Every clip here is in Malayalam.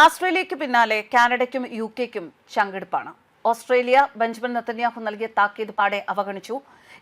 ആസ്ട്രേലിയയ്ക്ക് പിന്നാലെ കാനഡയ്ക്കും യു കെക്കും ചങ്കെടുപ്പാണ്. ഓസ്ട്രേലിയ ബെഞ്ചമിൻ നത്തന്യാഹു നൽകിയ താക്കീത് പാടെ അവഗണിച്ചു.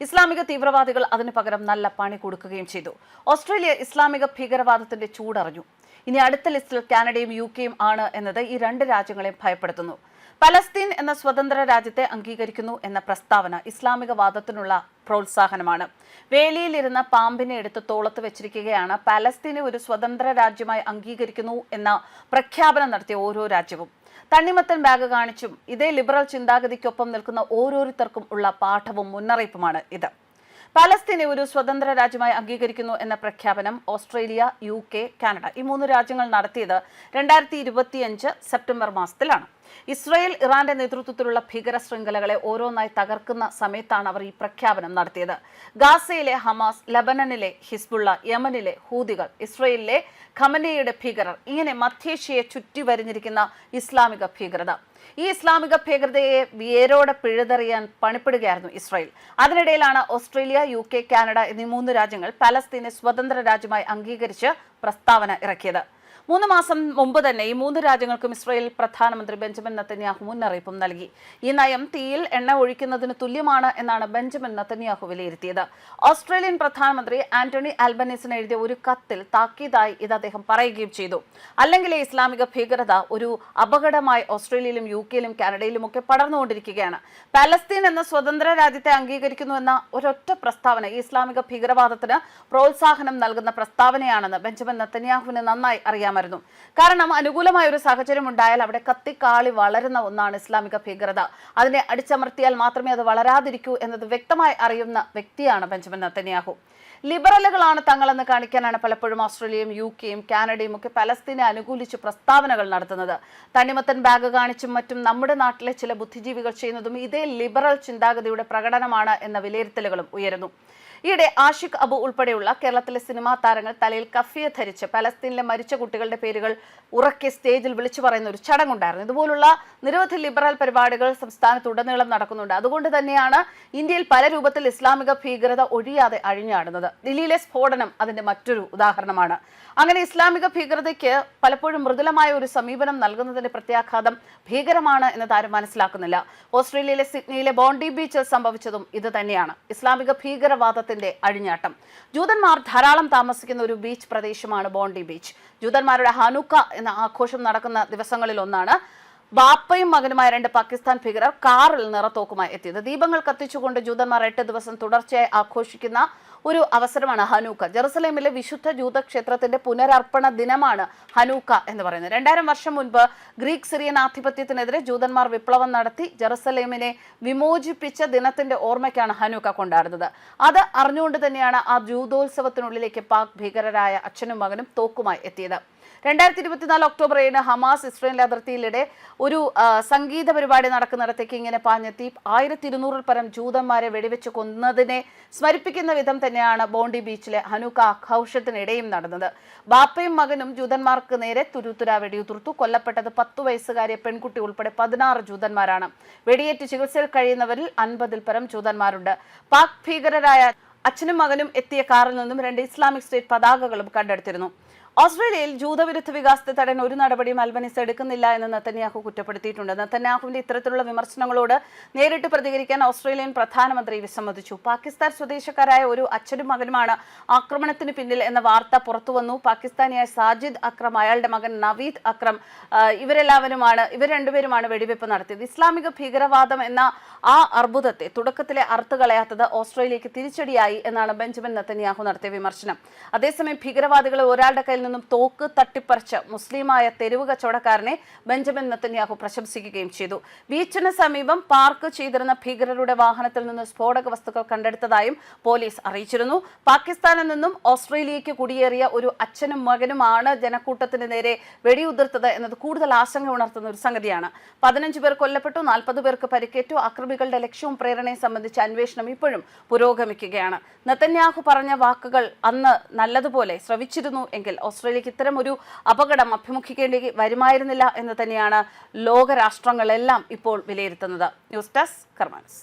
ഇസ്ലാമിക തീവ്രവാദികൾ അതിനു പകരം നല്ല പണി കൊടുക്കുകയും ചെയ്തു. ഓസ്ട്രേലിയ ഇസ്ലാമിക ഭീകരവാദത്തിന്റെ ചൂടറിഞ്ഞു. ഇനി അടുത്ത ലിസ്റ്റിൽ കാനഡയും യു കെയും ആണ് എന്നത് ഈ രണ്ട് രാജ്യങ്ങളെയും ഭയപ്പെടുത്തുന്നു. പലസ്തീൻ എന്ന സ്വതന്ത്ര രാജ്യത്തെ അംഗീകരിക്കുന്നു എന്ന പ്രസ്താവന ഇസ്ലാമിക വാദത്തിനുള്ള പ്രോത്സാഹനമാണ്. വേലിയിലിരുന്ന പാമ്പിനെ എടുത്ത് തോളത്ത് വെച്ചിരിക്കുകയാണ്. പലസ്തീനെ ഒരു സ്വതന്ത്ര രാജ്യമായി അംഗീകരിക്കുന്നു എന്ന പ്രഖ്യാപനം നടത്തിയ ഓരോ രാജ്യവും. തണ്ണിമത്തൻ ബാഗ് കാണിച്ചും ഇതേ ലിബറൽ ചിന്താഗതിക്കൊപ്പം നിൽക്കുന്ന ഓരോരുത്തർക്കും ഉള്ള പാഠവും മുന്നറിയിപ്പുമാണ് ഇത്. പാലസ്തീനെ ഒരു സ്വതന്ത്ര രാജ്യമായി അംഗീകരിക്കുന്നു എന്ന പ്രഖ്യാപനം ഓസ്ട്രേലിയ യു കെ കാനഡ ഈ മൂന്ന് രാജ്യങ്ങൾ നടത്തിയത് രണ്ടായിരത്തി ഇരുപത്തിയഞ്ച് സെപ്റ്റംബർ മാസത്തിലാണ്. ഇസ്രയേൽ ഇറാന്റെ നേതൃത്വത്തിലുള്ള ഭീകര ശൃംഖലകളെ ഓരോന്നായി തകർക്കുന്ന സമയത്താണ് അവർ ഈ പ്രഖ്യാപനം നടത്തിയത്. ഗാസയിലെ ഹമാസ് ലബനനിലെ ഹിസ്ബുള്ള യമനിലെ ഹൂതികൾ ഇസ്രയേലിലെ ഖമനയുടെ ഭീകരർ ഇങ്ങനെ മധ്യേഷ്യയെ ചുറ്റി വരിഞ്ഞിരിക്കുന്ന ഇസ്ലാമിക ഭീകരത. ഈ ഇസ്ലാമിക ഭീകരതയെ വേരോടെ പിഴുതെറിയാൻ പണിപ്പെടുകയായിരുന്നു ഇസ്രായേൽ. അതിനിടയിലാണ് ഓസ്ട്രേലിയ യു കെ കാനഡ എന്നീ മൂന്ന് രാജ്യങ്ങൾ പലസ്തീനെ സ്വതന്ത്ര രാജ്യമായി അംഗീകരിച്ച് പ്രസ്താവന ഇറക്കിയത്. മൂന്ന് മാസം മുമ്പ് തന്നെ ഈ മൂന്ന് രാജ്യങ്ങൾക്കും ഇസ്രയേൽ പ്രധാനമന്ത്രി ബെഞ്ചമിൻ നത്തന്യാഹു മുന്നറിയിപ്പും നൽകി. ഈ നയം തീയിൽ എണ്ണ ഒഴിക്കുന്നതിന് തുല്യമാണ് എന്നാണ് ബെഞ്ചമിൻ നത്തന്യാഹു വിലയിരുത്തിയത്. ഓസ്ട്രേലിയൻ പ്രധാനമന്ത്രി ആന്റണി ആൽബനീസിന് എഴുതിയ ഒരു കത്തിൽ താക്കീതായി ഇത് അദ്ദേഹം പറയുകയും ചെയ്തു. അല്ലെങ്കിൽ ഇസ്ലാമിക ഭീകരത ഒരു അപകടമായി ഓസ്ട്രേലിയയിലും യു കെയിലും കാനഡയിലും ഒക്കെ പടർന്നുകൊണ്ടിരിക്കുകയാണ്. പാലസ്തീൻ എന്ന സ്വതന്ത്ര രാജ്യത്തെ അംഗീകരിക്കുന്നു എന്ന ഒരൊറ്റ പ്രസ്താവന ഇസ്ലാമിക ഭീകരവാദത്തിന് പ്രോത്സാഹനം നൽകുന്ന പ്രസ്താവനയാണെന്ന് ബെഞ്ചമിൻ നത്തന്യാഹുവിന് നന്നായി അറിയാമായിരുന്നു കാരണം അനുകൂലമായ ഒരു സാഹചര്യം ഉണ്ടായാൽ അവിടെ കത്തിക്കാളി വളരുന്ന ഒന്നാണ് ഇസ്ലാമിക ഭീകരത. അതിനെ അടിച്ചമർത്തിയാൽ മാത്രമേ അത് വളരാതിരിക്കൂ എന്നത് വ്യക്തമായി അറിയുന്ന വ്യക്തിയാണ് ബെഞ്ചമിൻ നത്തന്യാഹു ലിബറലുകളാണ് തങ്ങളെന്ന് കാണിക്കാനാണ് പലപ്പോഴും ഓസ്ട്രേലിയയും യു കെയും കാനഡയും ഒക്കെ പലസ്തീനെ അനുകൂലിച്ച് പ്രസ്താവനകൾ നടത്തുന്നത്. തണ്ണിമത്തൻ ബാഗ് കാണിച്ചും മറ്റും നമ്മുടെ നാട്ടിലെ ചില ബുദ്ധിജീവികൾ ചെയ്യുന്നതും ഇതേ ലിബറൽ ചിന്താഗതിയുടെ പ്രകടനമാണ് എന്ന വിലയിരുത്തലുകളും ഉയരുന്നു. ഈയിടെ ആഷിഖ് അബു ഉൾപ്പെടെയുള്ള കേരളത്തിലെ സിനിമാ താരങ്ങൾ തലയിൽ കഫിയ ധരിച്ച് പലസ്തീനിലെ മരിച്ച കുട്ടികളുടെ പേരുകൾ ഉറക്കെ സ്റ്റേജിൽ വിളിച്ചു പറയുന്ന ഒരു ചടങ്ങുണ്ടായിരുന്നു. ഇതുപോലുള്ള നിരവധി ലിബറൽ പരിപാടികൾ സംസ്ഥാനത്തുടനീളം നടക്കുന്നുണ്ട്. അതുകൊണ്ട് തന്നെയാണ് ഇന്ത്യയിൽ പല രൂപത്തിൽ ഇസ്ലാമിക ഭീകരത ഒഴിയാതെ അഴിഞ്ഞാടുന്നത്. ദില്ലിയിലെ സ്ഫോടനം അതിന്റെ മറ്റൊരു ഉദാഹരണമാണ്. അങ്ങനെ ഇസ്ലാമിക ഭീകരതയ്ക്ക് പലപ്പോഴും മൃദുലമായ ഒരു സമീപനം നൽകുന്നതിന്റെ പ്രത്യാഘാതം ഭീകരമാണ് എന്ന് താരം മനസ്സിലാക്കുന്നില്ല. ഓസ്ട്രേലിയയിലെ സിഡ്നിയിലെ ബോണ്ടി ബീച്ചിൽ സംഭവിച്ചതും ഇത് തന്നെയാണ്. ഇസ്ലാമിക ഭീകരവാദത്തിന്റെ അഴിഞ്ഞാട്ടം. ജൂതന്മാർ ധാരാളം താമസിക്കുന്ന ഒരു ബീച്ച് പ്രദേശമാണ് ബോണ്ടി ബീച്ച്. ജൂതന്മാരുടെ ഹനുക്ക എന്ന ആഘോഷം നടക്കുന്ന ദിവസങ്ങളിൽ ഒന്നാണ് ബാപ്പയും മകനുമായ രണ്ട് പാകിസ്ഥാൻ ഭീകരർ കാറിൽ നിറത്തോക്കുമായി എത്തിയത്. ദീപങ്ങൾ കത്തിച്ചുകൊണ്ട് ജൂതന്മാർ എട്ട് ദിവസം തുടർച്ചയായി ആഘോഷിക്കുന്ന ഒരു അവസരമാണ് ഹനൂക്ക. ജെറുസലേമിലെ വിശുദ്ധ ജൂത ക്ഷേത്രത്തിന്റെ പുനരർപ്പണ ദിനമാണ് ഹനൂക്ക എന്ന് പറയുന്നത്. രണ്ടായിരം വർഷം മുൻപ് ഗ്രീക്ക് സിറിയൻ ആധിപത്യത്തിനെതിരെ ജൂതന്മാർ വിപ്ലവം നടത്തി ജെറുസലേമിനെ വിമോചിപ്പിച്ച ദിനത്തിന്റെ ഓർമ്മയ്ക്കാണ് ഹനൂക്ക കൊണ്ടാടുന്നത്. അത് അറിഞ്ഞുകൊണ്ട് തന്നെയാണ് ആ ജൂതോത്സവത്തിനുള്ളിലേക്ക് പാക് ഭീകരരായ അച്ഛനും മകനും തോക്കുമായി എത്തിയത്. രണ്ടായിരത്തി ഇരുപത്തിനാല് ഒക്ടോബർ ഏഴിന് ഹമാസ് ഇസ്രയേലിന്റെ അതിർത്തിയിലിടെ ഒരു സംഗീത പരിപാടി നടക്കുന്നിടത്തേക്ക് ഇങ്ങനെ പാഞ്ഞെത്തി. ആയിരത്തി ഇരുന്നൂറിൽ പരം ജൂതന്മാരെ വെടിവെച്ച് കൊന്നതിനെ സ്മരിപ്പിക്കുന്ന വിധം തന്നെയാണ് ബോണ്ടി ബീച്ചിലെ ഹനുക്ക ആഘോഷത്തിനിടെയും നടന്നത്. ബാപ്പയും മകനും ജൂതന്മാർക്ക് നേരെ തുരുത്തുര വെടിയുതിർത്തു. കൊല്ലപ്പെട്ടത് പത്തു വയസ്സുകാരിയ പെൺകുട്ടി ഉൾപ്പെടെ പതിനാറ് ജൂതന്മാരാണ്. വെടിയേറ്റ് ചികിത്സയിൽ കഴിയുന്നവരിൽ അൻപതിൽ പരം ജൂതന്മാരുണ്ട്. പാക് ഭീകരരായ അച്ഛനും മകനും എത്തിയ കാറിൽ നിന്നും രണ്ട് ഇസ്ലാമിക് സ്റ്റേറ്റ് പതാകകളും കണ്ടെടുത്തിരുന്നു. ഓസ്ട്രേലിയയിൽ ജൂതവിരുദ്ധ വികാസത്തെ തടയാൻ ഒരു നടപടിയും അൽബനീസ് എടുക്കുന്നില്ല എന്ന് നെത്തന്യാഹു കുറ്റപ്പെടുത്തിയിട്ടുണ്ട്. നെത്തന്യാഹുവിന്റെ ഇത്തരത്തിലുള്ള വിമർശനങ്ങളോട് നേരിട്ട് പ്രതികരിക്കാൻ ഓസ്ട്രേലിയൻ പ്രധാനമന്ത്രി വിസമ്മതിച്ചു. പാകിസ്ഥാൻ സ്വദേശക്കാരായ ഒരു അച്ഛനും മകനുമാണ് ആക്രമണത്തിന് പിന്നിൽ എന്ന വാർത്ത പുറത്തുവന്നു. പാകിസ്ഥാനിയായ സാജിദ് അക്രം അയാളുടെ മകൻ നവീദ് അക്രം ഇവരെല്ലാവരുമാണ് ഇവർ രണ്ടുപേരുമാണ് വെടിവെപ്പ് നടത്തിയത്. ഇസ്ലാമിക ഭീകരവാദം എന്ന ആ അർബുദത്തെ തുടക്കത്തിലെ അറുത്ത് കളയാത്തത് ഓസ്ട്രേലിയക്ക് തിരിച്ചടിയായി എന്നാണ് ബെഞ്ചമിൻ നെത്തന്യാഹു നടത്തിയ വിമർശനം. അതേസമയം ഭീകരവാദികളെ ഒരാളുടെ കയ്യിൽ നിന്നും തോക്ക് തട്ടിപ്പറിച്ച് മുസ്ലിമായ തെരുവ് കച്ചവടക്കാരനെ ബെഞ്ചമിൻ നെത്തന്യാഹു പ്രശംസിക്കുകയും ചെയ്തു. ബീച്ചിന് സമീപം പാർക്ക് ചെയ്തിരുന്ന ഭീകരരുടെ വാഹനത്തിൽ നിന്ന് സ്ഫോടക വസ്തുക്കൾ കണ്ടെടുത്തതായും പോലീസ് അറിയിച്ചിരുന്നു. പാകിസ്ഥാനിൽ നിന്നും ഓസ്ട്രേലിയയ്ക്ക് കുടിയേറിയ ഒരു അച്ഛനും മകനുമാണ് ജനക്കൂട്ടത്തിന് നേരെ വെടിയുതിർത്തത് എന്നത് കൂടുതൽ ആശങ്ക ഉണർത്തുന്ന ഒരു സംഗതിയാണ്. പതിനഞ്ച് പേർ കൊല്ലപ്പെട്ടു നാൽപ്പത് പേർക്ക് പരിക്കേറ്റു. അക്രമികളുടെ ലക്ഷ്യവും പ്രേരണയും സംബന്ധിച്ച അന്വേഷണം ഇപ്പോഴും പുരോഗമിക്കുകയാണ്. നെതന്യാഹു പറഞ്ഞ വാക്കുകൾ അന്ന് നല്ലതുപോലെ ശ്രവിച്ചിരുന്നു എങ്കിൽ ഓസ്ട്രേലിയക്ക് ഇത്തരം ഒരു അപകടം അഭിമുഖിക്കേണ്ടി വരുമായിരുന്നില്ല എന്ന് തന്നെയാണ് ലോകരാഷ്ട്രങ്ങളെല്ലാം ഇപ്പോൾ വിലയിരുത്തുന്നത്. News desk കർമാനസ്.